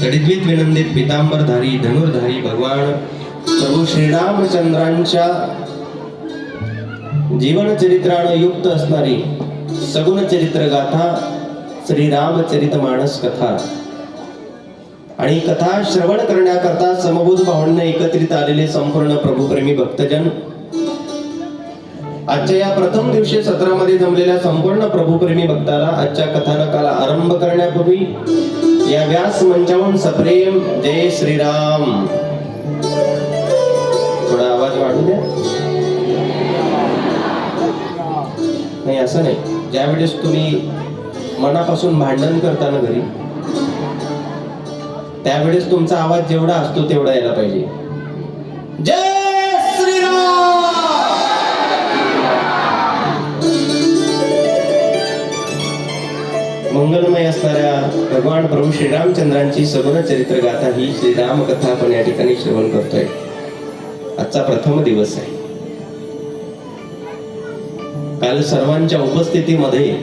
जडिद्वित विनंदित पितांबरधारी धनुर्धारी भगवान प्रभू श्रीरामचंद्रांच्या जीवन चरित्रानं युक्त असणारी सगुण चरित्र गाथा श्रीरामचरित माणस कथा. आणि कथा श्रवण करण्याकरता समभूत भावंड एकत्रित आलेले संपूर्ण प्रभुप्रेमी भक्तजन आजच्या या प्रथम दिवशी सत्रामध्ये जमलेल्या संपूर्ण प्रभुप्रेमी भक्ताला आजच्या कथानकाला आरंभ करण्यापूर्वी या व्यास मंचावरून सप्रेम जय श्रीराम. थोडा आवाज वाढू द्या. नाही असं नाही. ज्यावेळेस तुम्ही मनापासून भांडण करता ना घरी त्यावेळेस तुमचा आवाज जेवढा असतो तेवढा यायला पाहिजे. जय! मंगलमय असणाऱ्या भगवान प्रभू श्रीरामचंद्रांची सगुण चरित्र गाथा ही श्रीराम कथा आपण या ठिकाणी श्रवण करतोय. आजचा प्रथम दिवस आहे. काल सर्वांच्या उपस्थितीमध्ये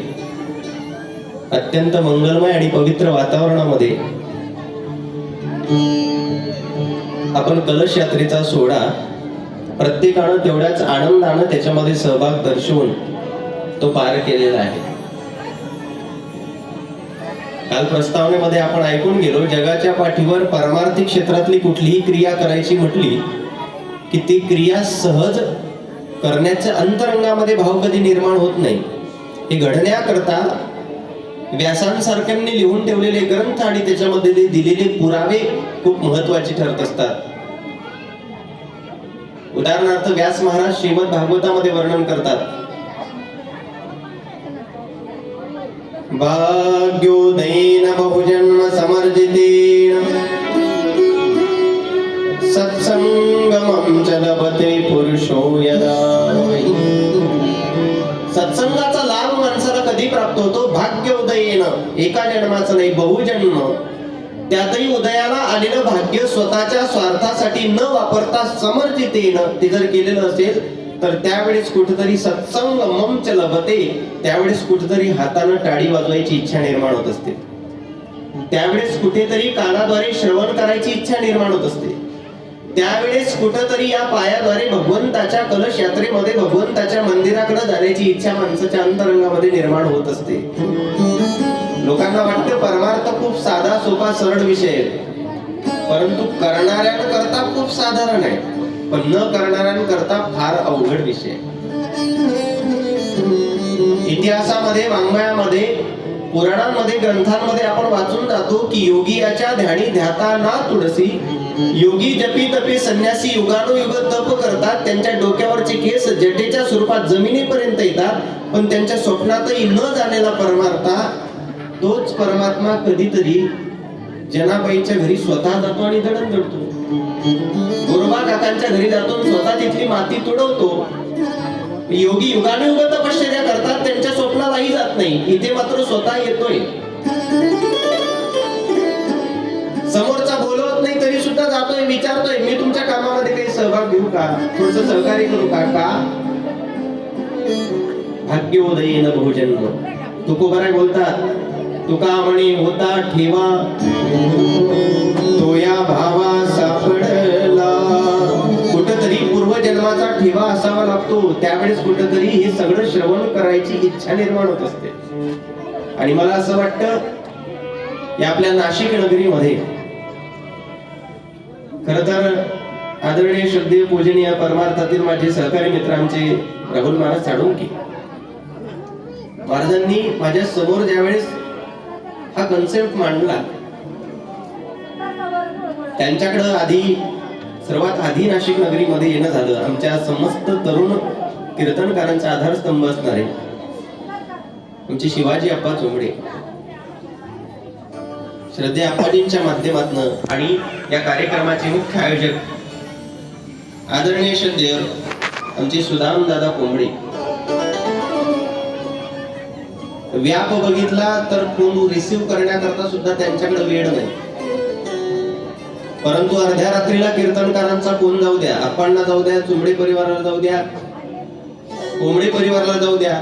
अत्यंत मंगलमय आणि पवित्र वातावरणामध्ये आपण कलश यात्रेचा सोहळा प्रत्येकानं तेवढ्याच आनंदानं त्याच्यामध्ये सहभाग दर्शवून तो पार केलेला आहे. काल प्रस्तावनेमध्ये आपण ऐकून गेलो जगाच्या पाठीवर परमार्थिक क्षेत्रातली कुठलीही क्रिया करायची म्हटली की ती क्रिया सहज करण्याच्या अंतरंगामध्ये भाव कधी निर्माण होत नाही. हे घडण्याकरता व्यासांसारख्यांनी लिहून ठेवलेले ग्रंथ आणि त्याच्यामध्ये दिलेले पुरावे खूप महत्त्वाचे ठरत असतात. उदाहरणार्थ व्यास महाराज श्रीमद भागवतामध्ये वर्णन करतात. भाग्योदयेन बहुजन्म समर्जितेन सत्संगमं च लभते पुरुषो यदा। सत्संगाचा लाभ माणसाला कधी प्राप्त होतो? भाग्योदयेन. एका जन्माचं नाही बहुजन्म. त्यातही उदयाला आलेलं भाग्य स्वतःच्या स्वार्थासाठी न वापरता समर्जितेनं. ते जर केलेलं असेल तर त्यावेळेस कुठेतरी सत्संग ममच लभते त्यावेळेस कुठेतरी हातानं टाळी वाजवायची इच्छा निर्माण होत असते. त्यावेळेस कुठेतरी कानाद्वारे श्रवण करायची इच्छा निर्माण होत असते. त्यावेळेस कुठंतरी या पायाद्वारे भगवंताच्या कलश यात्रेमध्ये भगवंताच्या मंदिराकडे जाण्याची इच्छा माणसाच्या अंतरंगामध्ये निर्माण होत असते. लोकांना वाटतं परमार्थ खूप साधा सोपा सरळ विषय आहे. परंतु करणाऱ्यांकरता खूप साधारण आहे. पण न करणाऱ्यांकरता फार अवघड विषय इतिहासामध्ये वाङ्मयामध्ये पुराणांमध्ये ग्रंथांमध्ये आपण वाचून जातो की योगी याच्या ध्यानी ध्याता ना तुळसी योगी जपी तपी संन्यासी युगानुयुग तप करतात त्यांच्या डोक्यावरचे केस जटेच्या स्वरूपात जमिनीपर्यंत येतात पण त्यांच्या स्वप्नातही न झालेला परमार्था तोच परमात्मा कधीतरी जनाबाईच्या घरी स्वतः जातो आणि दडण दडतो गोरोबा काकांच्या घरी जातो स्वतः तिथली माती तुडवतो. योगी युगानुयुग तपश्चर्या करतात त्यांच्या स्वप्नालाही जात नाही. इथे मात्र स्वतः येतोय. समोरचा बोलवत नाही तरी सुद्धा जातोय विचारतोय मी तुमच्या कामामध्ये काही सहभाग घेऊ का? थोडस सहकार्य करू का? का? भाग्योदयेन बहुजन्म. तुकोबराय बोलतात तुका म्हणे होता ठेवा. तो या भावा सापडला. कुठतरी पूर्वजन्माचा ठेवा असावा लागतो. त्यावेळेस कुठतरी हे सगळं श्रवण करायची इच्छा निर्माण होत असते. आणि मला असं वाटतं या आपल्या नाशिक नगरीमध्ये खर तर आदरणीय श्रद्धेय पूजनीय परमार्थातील माझे सहकारी मित्र आमचे राहुल महाराज साळुंकी. महाराजांनी माझ्यासमोर ज्यावेळेस हा कन्सेप्ट मांडला. त्यांच्याकडं आधी सर्वात आधी नाशिक नगरीमध्ये येणं झालं. आमच्या समस्त तरुण कीर्तनकारांचा आधारस्तंभ असणारे आमचे शिवाजी अप्पा चोंबडे. श्रद्धे अप्पाजींच्या माध्यमातून आणि या कार्यक्रमाचे मुख्य आयोजक आदरणीय श्रद्धेय आमचे सुदाम दादा कोंबडे. व्याप बघितला तर फोन रिसिव्ह करण्याकरता सुद्धा त्यांच्याकडे वेळ नाही. परंतु अर्ध्या रात्रीला कीर्तनकारांचा फोन जाऊ द्या अप्पांना जाऊ द्या चुंबडे परिवाराला जाऊ द्या कोंबडे परिवाराला जाऊ द्या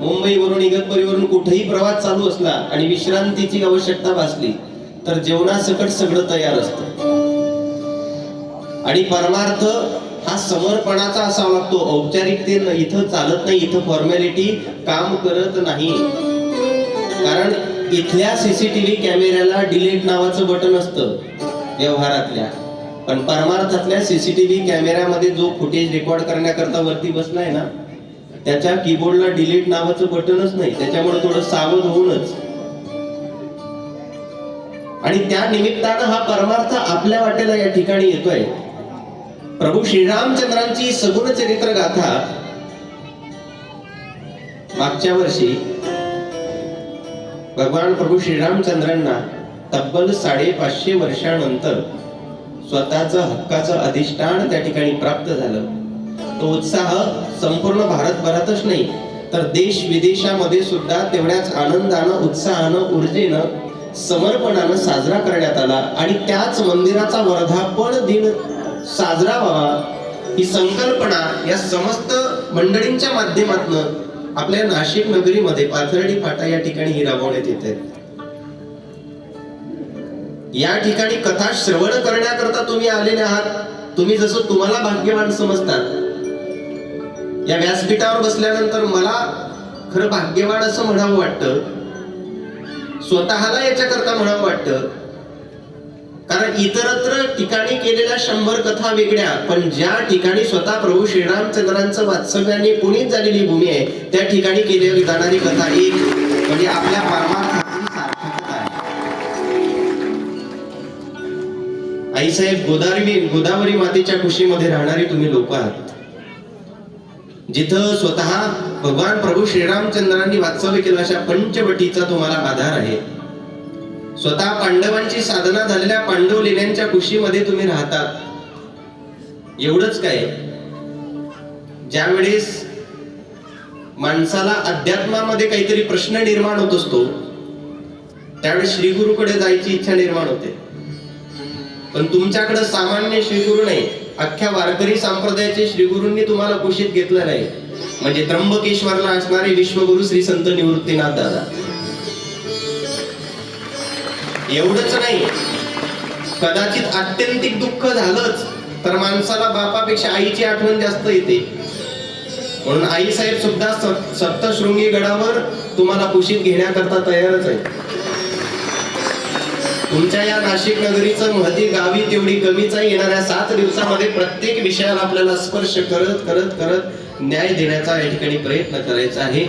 मुंबईवरून इगतपुरीवरून कुठेही प्रवास चालू असला आणि विश्रांतीची आवश्यकता भासली तर जेवणासकट सगळं तयार असतं. आणि परमार्थ हा समर्पणाचा असा वागतो. औपचारिकते इथं चालत नाही इथं फॉर्मॅलिटी काम करत नाही. कारण इथल्या सीसीटीव्ही कॅमेऱ्याला डिलीट नावाचं बटन असतं व्यवहारातल्या. पण परमार्थातल्या सीसीटीव्ही कॅमेऱ्यामध्ये जो फुटेज रेकॉर्ड करण्याकरता वरती बसलाय ना त्याच्या कीबोर्डला डिलीट नावाचं बटनच नाही. त्याच्यामुळे थोडं सावध होऊनच. आणि त्या निमित्तानं हा परमार्थ आपल्या वाटेला या ठिकाणी येतोय. प्रभू श्रीरामचंद्रांची सगुण चरित्र गाथा मागच्या वर्षी भगवान प्रभू श्रीरामचंद्रांना तब्बल साडेपाचशे वर्षानंतर स्वतःचं हक्काचं अधिष्ठान त्या ठिकाणी प्राप्त झालं. तो उत्साह संपूर्ण भारतभरातच नाही तर देश विदेशामध्ये सुद्धा तेवढ्याच आनंदानं उत्साहानं ऊर्जेनं समर्पणानं साजरा करण्यात आला आणि त्याच मंदिराचा वर्धापन दिन साजरा व्हावा ही संकल्पना या समस्त मंडळींच्या माध्यमातून आपल्या नाशिक नगरीमध्ये पाथर्डी फाटा या ठिकाणी ही राबवण्यात येते. या ठिकाणी कथा श्रवण करण्याकरता तुम्ही आलेले आहात. तुम्ही जसं तुम्हाला भाग्यवान समजतात. या व्यासपीठावर बसल्यानंतर मला खरं भाग्यवान असं म्हणावं वाटतं. स्वतःला याच्याकरता म्हणावं वाटतं. कारण इतरत्र ठिकाणी केलेल्या शंभर कथा वेगळ्या पण ज्या ठिकाणी स्वतः प्रभू श्रीरामचंद्रांचं वास्तव्याने पुनीत झालेली भूमी आहे त्या ठिकाणी केलेली जाणारी कथा एक म्हणजे आपल्या परमार्थाची सार्थकता आहे. आईसाहेब गोदावरी गोदावरी मातेच्या कुशीमध्ये राहणारी तुम्ही लोक आहात. जिथं स्वतः भगवान प्रभू श्रीरामचंद्रांनी वास्तव्य केलं अशा पंचवटीचा तुम्हाला आधार आहे. स्वतः पांडवांची साधना झालेल्या पांडव लेण्यांच्या कुशीमध्ये तुम्ही राहतात. एवढंच काय? ज्यावेळेस माणसाला अध्यात्मामध्ये काहीतरी प्रश्न निर्माण होत असतो त्यावेळेस श्रीगुरूकडे जायची इच्छा निर्माण होते. पण तुमच्याकडे सामान्य श्रीगुरु नाही. अख्ख्या वारकरी संप्रदायाचे श्रीगुरूंनी तुम्हाला कुशीत घेतलं नाही. म्हणजे त्र्यंबकेश्वरला असणारे विश्वगुरु श्री संत निवृत्तीनाथ दादा. एवढंच नाही. कदाचित आत्यंतिक दुःख झालंच तर माणसाला बापापेक्षा आईची आठवण जास्त येते. म्हणून आई साहेब सुद्धा सप्तशृंगी गडावर तुम्हाला कुशीत घेण्याकरता तयारच आहे तुमच्या या नाशिक नगरीचं महती गावी तेवढी कमीच आहे. येणाऱ्या सात दिवसामध्ये प्रत्येक विषयाला आपल्याला स्पर्श करत करत करत न्याय देण्याचा या ठिकाणी प्रयत्न करायचा आहे.